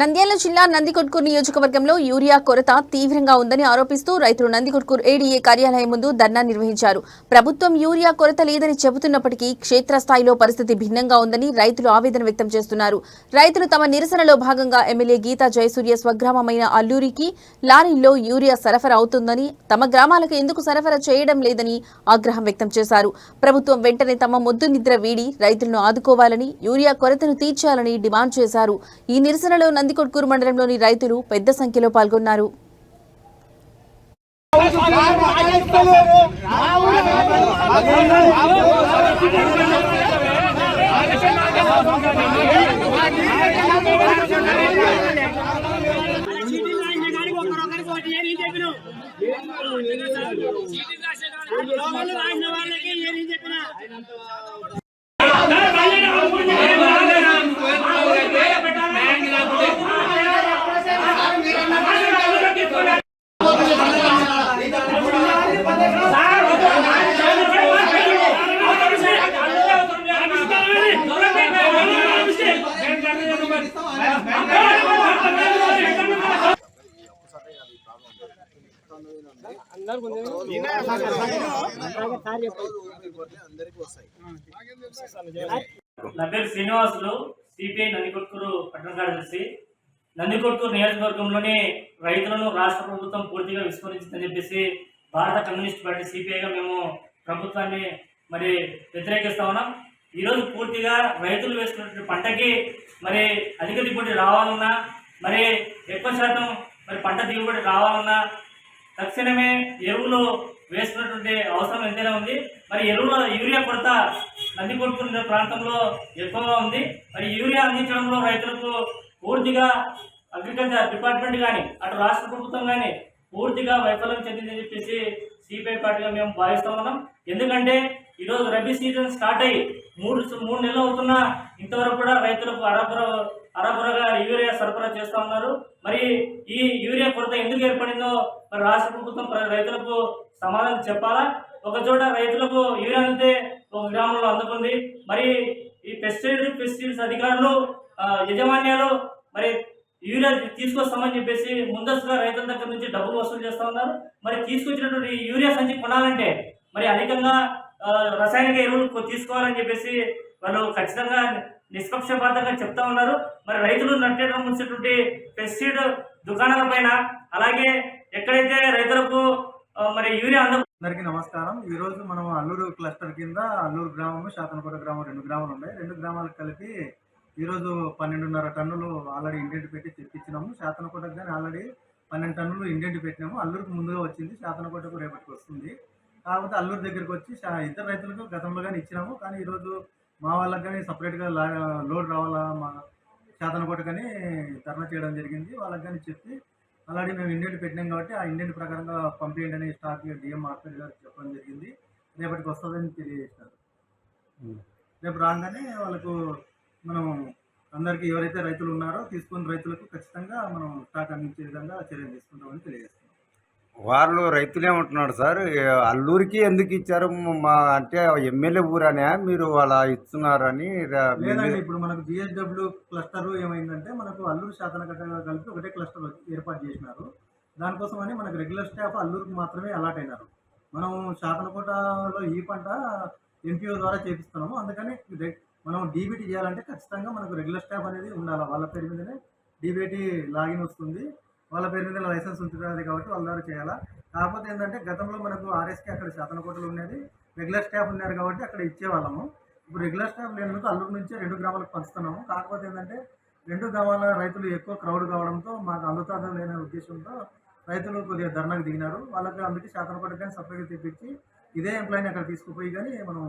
నంద్యాల జిల్లా నందికొట్కూరు నియోజకవర్గంలో యూరియా కొరత తీవ్రంగా ఉందని ఆరోపిస్తూ రైతులు నందికొట్కూరు ఏడీఏ కార్యాలయం ముందు ధర్నా నిర్వహించారు. ప్రభుత్వం యూరియా కొరత లేదని చెబుతున్నప్పటికీ క్షేత్రస్థాయిలో పరిస్థితి భిన్నంగా ఉందని రైతులు ఆవేదన వ్యక్తం చేస్తున్నారు. రైతులు తమ నిరసనలో భాగంగా ఎమ్మెల్యే గీతా జయసూర్య స్వగ్రామమైన అల్లూరికి లారీల్లో యూరియా సరఫరా అవుతుందని తమ గ్రామాలకు ఎందుకు సరఫరా చేయడం లేదని ఆగ్రహం వ్యక్తం చేశారు. ప్రభుత్వం వెంటనే తమ మొద్దు నిద్ర వీడి రైతులను ఆదుకోవాలని యూరియా కొరతను తీర్చాలని డిమాండ్ చేశారు. ఈ నిరసనలో నందికొట్కూరు మండలంలోని రైతులు పెద్ద సంఖ్యలో పాల్గొన్నారు. రాసిన వాళ్ళకి ఏం చెప్పినా నా పేరు శ్రీనివాసులు సిపిఐ నందికొట్కూరు పట్టణ కార్యదర్శి. నందికొట్కూరు నియోజకవర్గంలోనే రైతులను రాష్ట్ర ప్రభుత్వం పూర్తిగా విస్మరించిందని చెప్పేసి భారత కమ్యూనిస్ట్ పార్టీ సిపిఐగా మేము ప్రభుత్వాన్ని మరి వ్యతిరేకిస్తా ఉన్నాం. ఈరోజు పూర్తిగా రైతులు వేసుకున్నటువంటి పంటకి మరి అధిక దిగుబడి రావాలన్నా మరి ఎక్కువ శాతం మరి పంట దిగుబడి రావాలన్నా తక్షణమే ఎరువులు వేసుకున్నటువంటి అవసరం ఎంతైనా ఉంది. మరి ఎరువుల యూరియా కొరత అందికొట్టుకునే ప్రాంతంలో ఎక్కువగా ఉంది. మరి యూరియా అందించడంలో రైతులకు పూర్తిగా అగ్రికల్చర్ డిపార్ట్మెంట్ కానీ అటు రాష్ట్ర ప్రభుత్వం కానీ పూర్తిగా వైఫల్యం చెందిందని చెప్పేసి సిపిఐ పార్టీగా మేము భావిస్తా ఉన్నాం. ఎందుకంటే ఈరోజు రబీ సీజన్ స్టార్ట్ అయ్యి మూడు మూడు నెలలు అవుతున్నా ఇంతవరకు కూడా రైతులకు అరపుర అరపురగా యూరియా సరఫరా చేస్తూ ఉన్నారు. మరి ఈ యూరియా కొరత ఎందుకు ఏర్పడిందో మరి రాష్ట్ర ప్రభుత్వం రైతులకు సమాధానం చెప్పాలా? ఒక చోట రైతులకు యూరియా అందితే ఒక గ్రామంలో అందుకుంది. మరి ఈ పెస్టిసైడ్ పెస్టిసైడ్స్ అధికారులు యజమాన్యాలు మరి యూరియా తీసుకొస్తామని చెప్పేసి ముందస్తుగా రైతుల దగ్గర నుంచి డబ్బులు వసూలు చేస్తూ ఉన్నారు. మరి తీసుకొచ్చినటువంటి యూరియా సంచి కొనాలంటే మరి అధికంగా రసాయనిక ఎరువులు తీసుకోవాలని చెప్పేసి వాళ్ళు ఖచ్చితంగా నిష్పక్షపాతంగా చెప్తా ఉన్నారు. మరి రైతులు నట్టేయడం ముంచినటువంటి పెస్టిసైడ్ దుకాణాల పైన అలాగే ఎక్కడైతే రైతులకు మరి యూరియా అంద అందరికీ నమస్కారం. ఈ రోజు మనం అల్లూరు క్లస్టర్ కింద అల్లూరు గ్రామము శాతనకోట గ్రామం రెండు గ్రామాలు ఉన్నాయి. రెండు గ్రామాలకు కలిపి ఈరోజు పన్నెండున్నర టన్నులు ఆల్రెడీ ఇండెంట్ పెట్టి తెప్పించినాము. శాతనకోటకు కానీ ఆల్రెడీ పన్నెండు టన్నులు ఇండెంట్ పెట్టినాము. అల్లూరుకు ముందుగా వచ్చింది శాతనకోటకు రేపటికి వస్తుంది. కాకపోతే అల్లూరు దగ్గరికి వచ్చి ఇద్దరు ఇతర రైతులకు గతంలో కానీ ఇచ్చినాము. కానీ ఈరోజు మా వాళ్ళకి కానీ సపరేట్గా లా లోడ్ రావాలా? మా శాతనకోట కానీ ధర్నా చేయడం జరిగింది. వాళ్ళకి కానీ చెప్పి ఆల్రెడీ మేము ఇండియన్ పెట్టినాం కాబట్టి ఆ ఇండియన్ ప్రకారంగా పంపించండి అని స్టాక్ డిఎం మార్కెట్ గారికి చెప్పడం జరిగింది. రేపటికి వస్తుందని తెలియజేసినారు. రేపు రాగానే వాళ్ళకు మనం అందరికీ ఎవరైతే రైతులు ఉన్నారో తీసుకున్న రైతులకు ఖచ్చితంగా మనం స్టాక్ అందించే విధంగా చర్యలు తీసుకుంటామని తెలియజేస్తున్నాం వాళ్ళు రైతులే ఉంటున్నారు సార్. అల్లూరికి ఎందుకు ఇచ్చారు? మా అంటే ఎమ్మెల్యే ఊరనే మీరు అలా ఇస్తున్నారని ఇప్పుడు మనకు జిఎస్డబ్ల్యూ క్లస్టర్ ఏమైందంటే మనకు అల్లూరు శాతనగట్ట కలిపి ఒకటే క్లస్టర్ ఏర్పాటు చేసినారు. దానికోసం అని మనకు రెగ్యులర్ స్టాఫ్ అల్లూరుకి మాత్రమే అలాట్ అయినారు. మనం శాతనకోటలో ఈ పంట ఎన్పిఓ ద్వారా చేపిస్తున్నాము. అందుకని మనం డీబీటీ చేయాలంటే ఖచ్చితంగా మనకు రెగ్యులర్ స్టాఫ్ అనేది ఉండాలి. వాళ్ళ పేరు మీదనే డీబీటీ లాగిన్ వస్తుంది. వాళ్ళ పేరు మీద లైసెన్స్ ఉంచుకోవాలి కాబట్టి వాళ్ళ ద్వారా చేయాలా? కాకపోతే ఏంటంటే గతంలో మనకు ఆర్ఎస్కే అక్కడ శాతనకోటలో ఉండేది. రెగ్యులర్ స్టాఫ్ ఉన్నారు కాబట్టి అక్కడ ఇచ్చేవాళ్ళము. ఇప్పుడు రెగ్యులర్ స్టాఫ్ లేనందుకు అల్లూరు నుంచి రెండు గ్రామాలకు పంచుతున్నాము. కాకపోతే ఏంటంటే రెండు గ్రామాల రైతులు ఎక్కువ క్రౌడ్ కావడంతో మాకు అందుతాదం లేని ఉద్దేశంతో రైతులు కొద్దిగా ధర్నాకు దిగినారు. వాళ్ళకి అందుకే శాతనకోట కానీ సపరేట్గా తెప్పించి ఇదే ఎంప్లాయీని అక్కడ తీసుకుపోయి కానీ మనం